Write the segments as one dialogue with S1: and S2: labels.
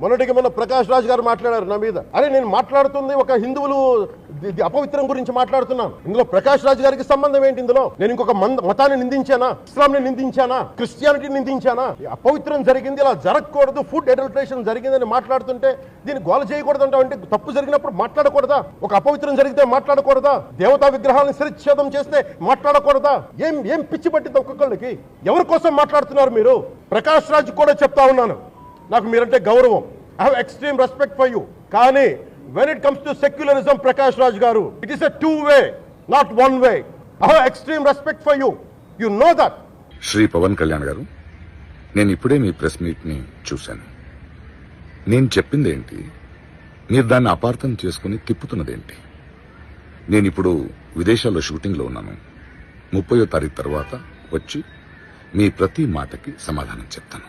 S1: మొన్నటికి మొన్న ప్రకాష్ రాజ్ గారు మాట్లాడారు నా మీద. అరే నేను మాట్లాడుతుంది ఒక హిందువులు అపవిత్రం గురించి మాట్లాడుతున్నాను. ఇందులో ప్రకాష్ రాజ్ గారికి సంబంధం ఏంటి ఇందులో? నేను ఇంకొక మంద- మతాన్ని నిందించానా? ఇస్లాంని నిందించానా? క్రిస్టియానిటీ నిందించానా? అపవిత్రం జరిగింది ఇలా జరగకూడదు ఫుడ్ అడల్ట్రేషన్ జరిగిందని మాట్లాడుతుంటే దీన్ని గోల చేయకూడదు అంటే తప్పు జరిగినప్పుడు మాట్లాడకూడదా? ఒక అపవిత్రం జరిగితే మాట్లాడకూడదా? దేవతా విగ్రహాలను శిరచ్ఛేదం చేస్తే మాట్లాడకూడదా? ఏం ఏం పిచ్చి పట్టింది ఒక్కొక్కళ్ళకి? ఎవరి కోసం మాట్లాడుతున్నారు మీరు? ప్రకాష్ రాజ్ కూడా చెప్తా ఉన్నాను. నాకు మీరంటే గౌరవం. I have extreme respect for you కానీ when it comes to secularism Prakash Raj garu it is a two way not one way I have extreme respect for you you know that
S2: Shri Pavan Kalyan garu నేను ఇప్పుడే మీ press మీట్ని చూశాను. నేను చెప్పింది ఏంటి మీరు దాన్ని అపార్థం చేసుకుని తిప్పుతున్నదేంటి? నేను ఇప్పుడు విదేశాల్లో షూటింగ్లో ఉన్నాను. ముప్పయో తారీఖు తర్వాత వచ్చి మీ ప్రతి మాటకి సమాధానం చెప్తాను.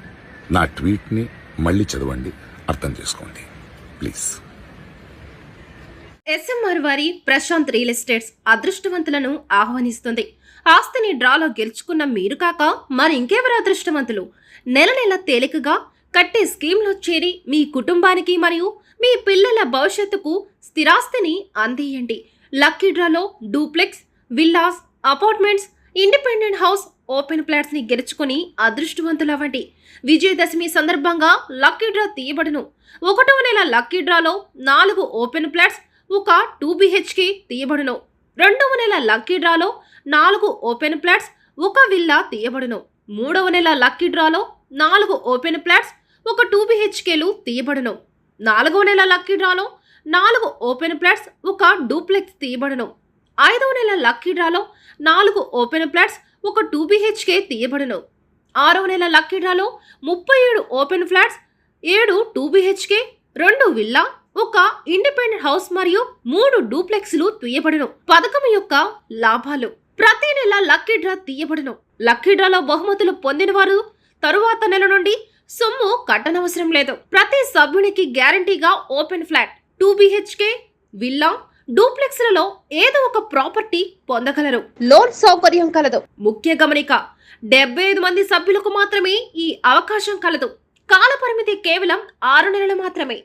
S2: నా ట్వీట్ని మళ్ళీ చదవండి అర్థం చేసుకోండి. ప్లీజ్.
S3: ఎస్ఎంఆర్ వారి ప్రశాంత్ రియల్ ఎస్టేట్స్ అదృష్టవంతులను ఆహ్వానిస్తుంది. ఆస్తిని డ్రాలో గెలుచుకున్న మీరు కాక మరి ఇంకెవరు అదృష్టవంతులు? నెల నెల తేలికగా కట్టే స్కీమ్లో చేరి మీ కుటుంబానికి మరియు మీ పిల్లల భవిష్యత్తుకు స్థిరాస్తిని అందియండి. లక్కీ డ్రాలో duplex villas apartments independent house open ప్లాట్స్ని గెలుచుకుని అదృష్టవంతులవ్వండి విజయదశమి సందర్భంగా లక్కీ డ్రా తీయబడును. ఒకటవ నెల లక్కీ డ్రాలో నాలుగు ఓపెన్ ప్లాట్స్ ఒక టూ బిహెచ్కే తీయబడును. రెండవ నెల లక్కీ డ్రాలో నాలుగు ఓపెన్ ప్లాట్స్ ఒక విల్లా తీయబడును. మూడవ నెల లక్కీ డ్రాలో నాలుగు ఓపెన్ ప్లాట్స్ ఒక టూ బిహెచ్కేలు తీయబడును. నాలుగవ నెల లక్కీ డ్రాలో నాలుగు ఓపెన్ ప్లాట్స్ ఒక డూప్లెక్స్ తీయబడును. ఐదవ నెల లక్కీ డ్రాలో నాలుగు ఓపెన్ ఫ్లాట్స్ ఒక టూ బిహెచ్కే తీయబడను. ఆరవ నెల లక్కీ డ్రాలో ముప్పై ఏడు ఓపెన్ ఫ్లాట్స్ ఏడు టూ బిహెచ్కే రెండు విల్లా ఒక ఇండిపెండెంట్ హౌస్ మరియు మూడు డూప్లెక్స్లు తీయబడను. పథకం యొక్క లాభాలు. ప్రతి నెల లక్కీ డ్రా తీయబడను. లక్కీ డ్రాలో బహుమతులు పొందిన వారు తరువాత నెల నుండి సొమ్ము కట్టనవసరం లేదు. ప్రతి సభ్యునికి గ్యారంటీగా open flat two BHK villa డూప్లెక్స్లలో ఏదో ఒక ప్రాపర్టీ పొందగలరు. లోన్ సౌకర్యం కలదు. ముఖ్య గమనిక డెబ్బై ఐదు మంది సభ్యులకు మాత్రమే ఈ అవకాశం కలదు. కాల పరిమితి కేవలం ఆరు నెలలు మాత్రమే.